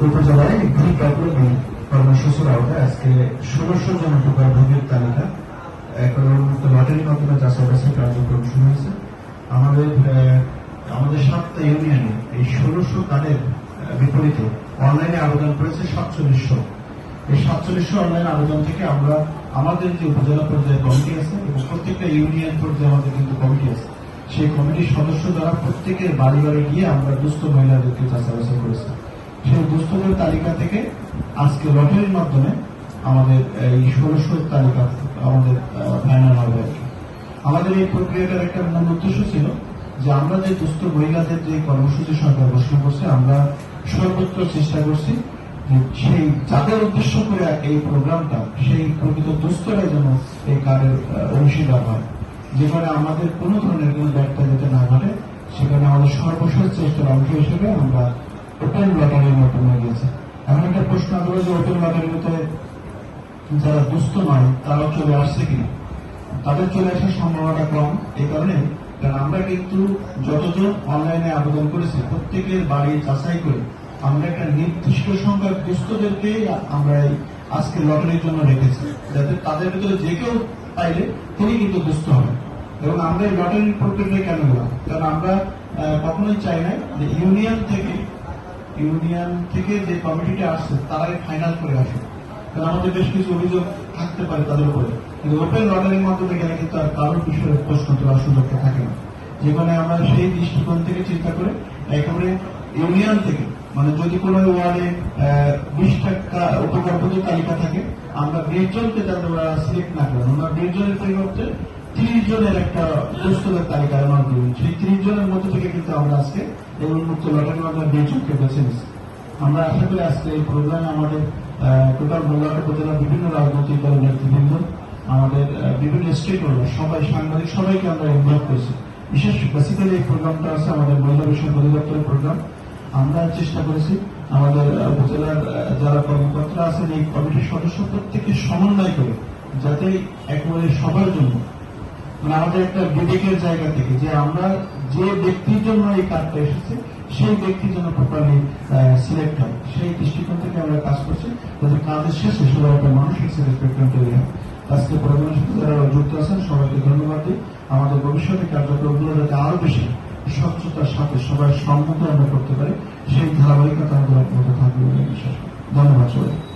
উপজেলায় গ্রিক অগ্রণী কর্মসূচির আওতায় আজকে ষোলোশো জন উপকার ভোগের তালিকা এখন উন্মুক্ত লটারির মাধ্যমে যাচাই কার্যক্রম শুরু হয়েছে আমাদের আমাদের সাতটা ইউনিয়নে এই ষোলোশো কার্ডের বিপরীতে অনলাইনে আবেদন করেছে সাতচল্লিশশো এই সাতচল্লিশশো অনলাইন আবেদন থেকে আমরা আমাদের যে উপজেলা পর্যায়ে কমিটি আছে এবং প্রত্যেকটা ইউনিয়ন পর্যায়ে আমাদের কিন্তু কমিটি আছে সেই কমিটির সদস্য দ্বারা প্রত্যেকের বাড়ি বাড়ি গিয়ে আমরা দুস্থ মহিলাদেরকে যাচাই করেছি সেই দুস্থদের তালিকা থেকে আজকে লটারির মাধ্যমে আমাদের এই ষোলোশো তালিকা আমাদের ফাইনাল হবে আমাদের এই প্রক্রিয়াটার একটা মূল উদ্দেশ্য ছিল যে আমরা যে দুস্থ মহিলাদের যে কর্মসূচি সরকার ঘোষণা করছে, আমরা সর্বত্র চেষ্টা করছি সেই যাদের উদ্দেশ্য করে এই প্রোগ্রামটা, সেই প্রকৃত দুস্থরাই যেন এই কার্ডের অংশীদার হয়। যেখানে আমাদের কোনো ধরনের কোনো ব্যর্থ যাতে না ঘটে, সেখানে আমাদের সর্বশেষ চেষ্টার অংশ হিসেবে আমরা ওপেন লটারির মাধ্যমে গিয়েছি। এমন একটা প্রশ্ন আসলে যে ওপেন লটারিতে যারা দুস্থ নয়, তারাও চলে আসছে কিনা? তাদের চলে আসার সম্ভাবনা কম। এই কারণে কারণ আমরা কিন্তু যতজন অনলাইনে আবেদন করেছি, প্রত্যেকের বাড়ি যাচাই করে আমরা একটা নির্দিষ্ট সংখ্যক দুস্থদেরকে আমরা আজকে লটারির জন্য রেখেছি, যাতে তাদের ভিতরে যে কেউ পাইলে তিনি কিন্তু দুস্থ হবেন। এবং আমরা এই লটারির প্রক্রিয়া কেন গেলাম কারণ আমরা কখনোই চাই না যে ইউনিয়ন থেকে ইউনিয়ন থেকে যে কমিটিটা আসছে, তারাই ফাইনাল করে আসে। কারণ আমাদের বেশ কিছু অভিযোগ থাকতে পারে তাদের উপরে। কিন্তু ওপেন লটারির মাধ্যমে গেলে কিন্তু আর কারোর বিষয়ে প্রশ্ন তোলার সুযোগটা থাকে না। যেখানে আমরা সেই দৃষ্টিকোণ থেকে চিন্তা করে একেবারে ইউনিয়ন থেকে মানে যদি কোনো ওয়ার্ডে বিশ টাকা উপকল্পিত তালিকা থাকে, আমরা বিশ যাতে ওরা সিলেক্ট না করেন আমরা বিশ জনের পরিবর্তে তিরিশ জনের একটা প্রস্তুতের তালিকা আমার দিন সেই তিরিশ জনের মধ্যে থেকে কিন্তু আমরা আজকে এই উন্মুক্ত লটারির মাধ্যমে জনকে বেছে নিচ্ছি আমরা আশা করি আজকে এই প্রোগ্রামে আমাদের টোটাল মোল্লাটা উপজেলার বিভিন্ন রাজনৈতিক দলের নেতৃবৃন্দ, আমাদের বিভিন্ন স্টেট হোল্ডার সবাই সাংবাদিক, সবাইকে আমরা ইনভলভ করেছি। বিশেষ বেসিক্যালি এই প্রোগ্রামটা আছে আমাদের মহিলা বিষয়ক অধিদপ্তরের প্রোগ্রাম আমরা চেষ্টা করেছি আমাদের উপজেলার যারা কর্মকর্তা আছেন, এই কমিটির সদস্য প্রত্যেককে সমন্বয় করে, যাতে একেবারে সবার জন্য মানে আমাদের একটা বিবেকের জায়গা থেকে যে আমরা যে ব্যক্তির জন্য এই কাজটা এসেছে, সেই ব্যক্তির জন্য প্রপারলি সিলেক্ট হয়। সেই দৃষ্টিকোণ থেকে আমরা কাজ করছি। যাতে কাজের শেষে সবাই একটা মানসিক স্যাটিসফ্যাকশন তৈরি হয় আজকে সাথে যারা যুক্ত আছেন, সবাইকে ধন্যবাদ দিই। আমাদের ভবিষ্যতে কার্যক্রমগুলো যাতে আরও বেশি স্বচ্ছতার সাথে সবাই সম্মত আমরা করতে পারি, সেই ধারাবাহিকতা আমাদের মধ্যে থাকবে বলে বিশ্বাস ধন্যবাদ সবাই